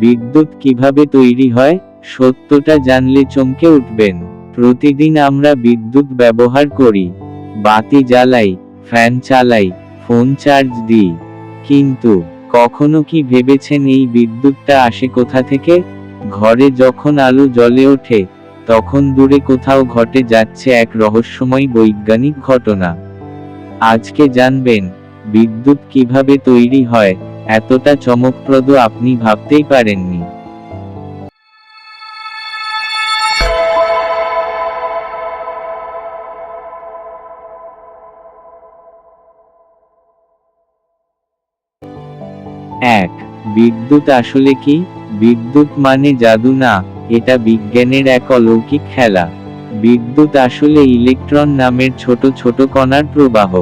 বিদ্যুৎ কীভাবে তৈরি হয়, সত্যটা জানলে চমকে উঠবেন। প্রতিদিন আমরা বিদ্যুৎ ব্যবহার করি, বাতি জ্বালাই, ফ্যান চালাই, ফোন চার্জ দিই। কিন্তু, কখনো কি ভেবেছেন এই বিদ্যুৎটা আসে কোথা থেকে? ঘরে যখন আলো জ্বলে ওঠে, তখন দূরে কোথাও ঘটে যাচ্ছে এক রহস্যময় বৈজ্ঞানিক ঘটনা। আজকে জানবেন, বিদ্যুৎ কীভাবে তৈরি হয় এতটা চমকপ্রদ আপনি ভাবতেই পারেননি। এক, বিদ্যুৎ আসলে কি? বিদ্যুৎ মানে জাদু না, এটা বিজ্ঞানের এক অলৌকিক খেলা। বিদ্যুৎ আসলে ইলেকট্রন নামের ছোট ছোট কণার প্রবাহ।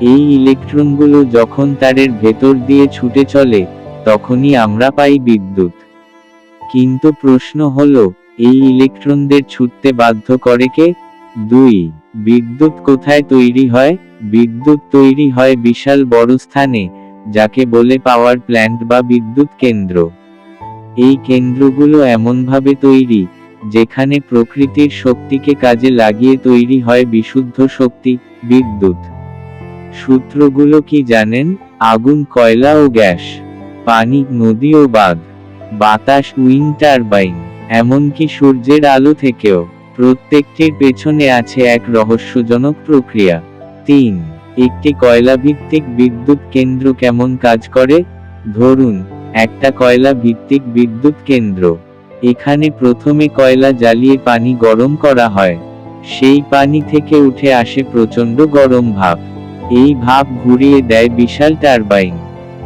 এই ইলেকট্রনগুলো যখন তারের ভেতর দিয়ে ছুটে চলে, তখনই আমরা পাই বিদ্যুৎ। কিন্তু প্রশ্ন হলো, এই ইলেকট্রনদের ছুটতে বাধ্য করে কে? দুই, বিদ্যুৎ কোথায় তৈরি হয়? বিদ্যুৎ তৈরি হয় বিশাল বড় স্থানে, যাকে বলে পাওয়ার প্ল্যান্ট বা বিদ্যুৎ কেন্দ্র। এই কেন্দ্রগুলো এমনভাবে তৈরি, যেখানে প্রকৃতির শক্তিকে কাজে লাগিয়ে তৈরি হয় বিশুদ্ধ শক্তি, বিদ্যুৎ। সূত্রগুলো কি জানেন? আগুন, কয়লা ও গ্যাস, পানি, নদী ও বাঁধ, বাতাস, উইন, টারবাইন, এমনকি সূর্যের আলো থেকেও। প্রত্যেকটির পেছনে আছে এক রহস্যজনক প্রক্রিয়া। তিন, একটি কয়লা ভিত্তিক বিদ্যুৎ কেন্দ্র কেমন কাজ করে? ধরুন, একটা কয়লা ভিত্তিক বিদ্যুৎ কেন্দ্র। এখানে প্রথমে কয়লা জ্বালিয়ে পানি গরম করা হয়। সেই পানি থেকে উঠে আসে প্রচণ্ড গরম ভাপ এই ভাব ঘুরিয়ে দেয় বিশাল টারবাইন।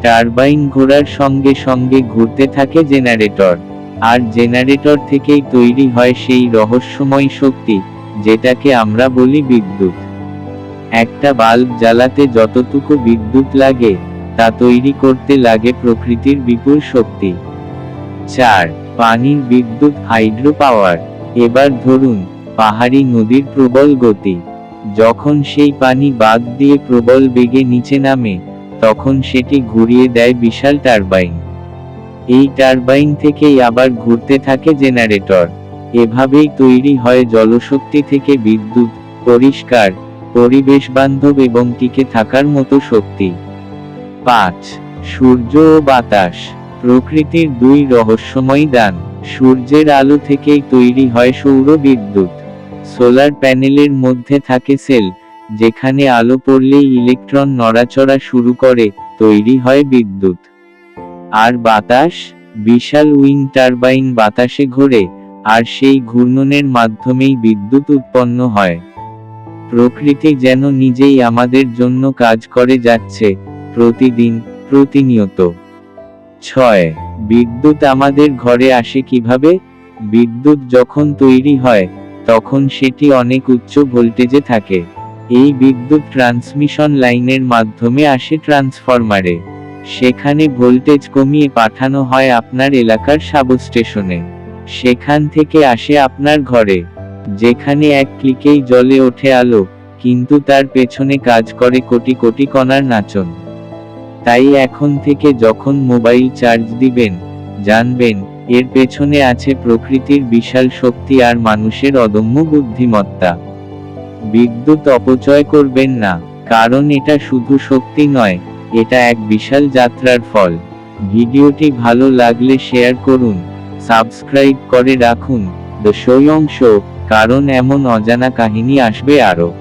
টারবাইন ঘোরার সঙ্গে সঙ্গে ঘুরতে থাকে জেনারেটর। আর জেনারেটর থেকেই তৈরি হয় সেই রহস্যময় শক্তি, যেটাকে আমরা বলি বিদ্যুৎ। একটা বাল্ব জ্বালাতে যতটুকু বিদ্যুৎ লাগে, তা তৈরি করতে লাগে প্রকৃতির বিপুল শক্তি। চার, পানির বিদ্যুৎ হাইড্রো পাওয়ার এবার ধরুন, পাহাড়ি নদীর প্রবল গতি। যখন সেই পানি বাঁধ দিয়ে প্রবল বেগে নিচে নামে, তখন সেটি ঘুরিয়ে দেয় বিশাল টারবাইন। এই টারবাইন থেকেই আবার ঘুরতে থাকে জেনারেটর। এভাবেই তৈরি হয় জলশক্তি থেকে বিদ্যুৎ, পরিষ্কার পরিবেশ বান্ধব এবং টিকে থাকার মতো শক্তি। পাঁচ, সূর্য ও বাতাস। প্রকৃতির দুই রহস্যময় দান। সূর্যের আলো থেকেই তৈরি হয় সৌর বিদ্যুৎ সোলার প্যানেলের মধ্যে থাকে সেল, যেখানে আলো পড়লেই ইলেকট্রন নড়াচড়া শুরু করে, তৈরি হয় বিদ্যুৎ। আর বাতাস, বিশাল উইং টারবাইন বাতাসে ঘোরে, আর সেই ঘূর্ণনের মাধ্যমেই বিদ্যুৎ উৎপন্ন হয়। প্রকৃতি যেন নিজেই আমাদের জন্য কাজ করে যাচ্ছে, প্রতিদিন, প্রতিনিয়ত। ছয়, বিদ্যুৎ আমাদের ঘরে আসে কীভাবে? বিদ্যুৎ যখন তৈরি হয় তখন সেটি অনেক উচ্চ ভোল্টেজে থাকে। এই বিদ্যুৎ ট্রান্সমিশন লাইনের মাধ্যমে আসে ট্রান্সফরমারে। সেখানে ভোল্টেজ কমিয়ে পাঠানো হয় আপনার এলাকার সাবস্টেশনে। সেখান থেকে আসে আপনার ঘরে। যেখানে এক ক্লিকেই জ্বলে ওঠে আলো, কিন্তু তার পেছনে কাজ করে কোটি কোটি কণার নাচন। তাই এখন থেকে যখন মোবাইল চার্জ দিবেন, জানবেন এর পেছনে আছে প্রকৃতির বিশাল শক্তি আর মানুষের অদম্য বুদ্ধিমত্তা। বিদ্যুৎ অপচয় করবেন না, কারণ এটা শুধু শক্তি নয়, এটা এক বিশাল যাত্রার ফল। ভিডিওটি ভালো লাগলে শেয়ার করুন, সাবস্ক্রাইব করে রাখুন, দ্য শোয়ং শো, কারণ এমন অজানা কাহিনী আসবে আরও।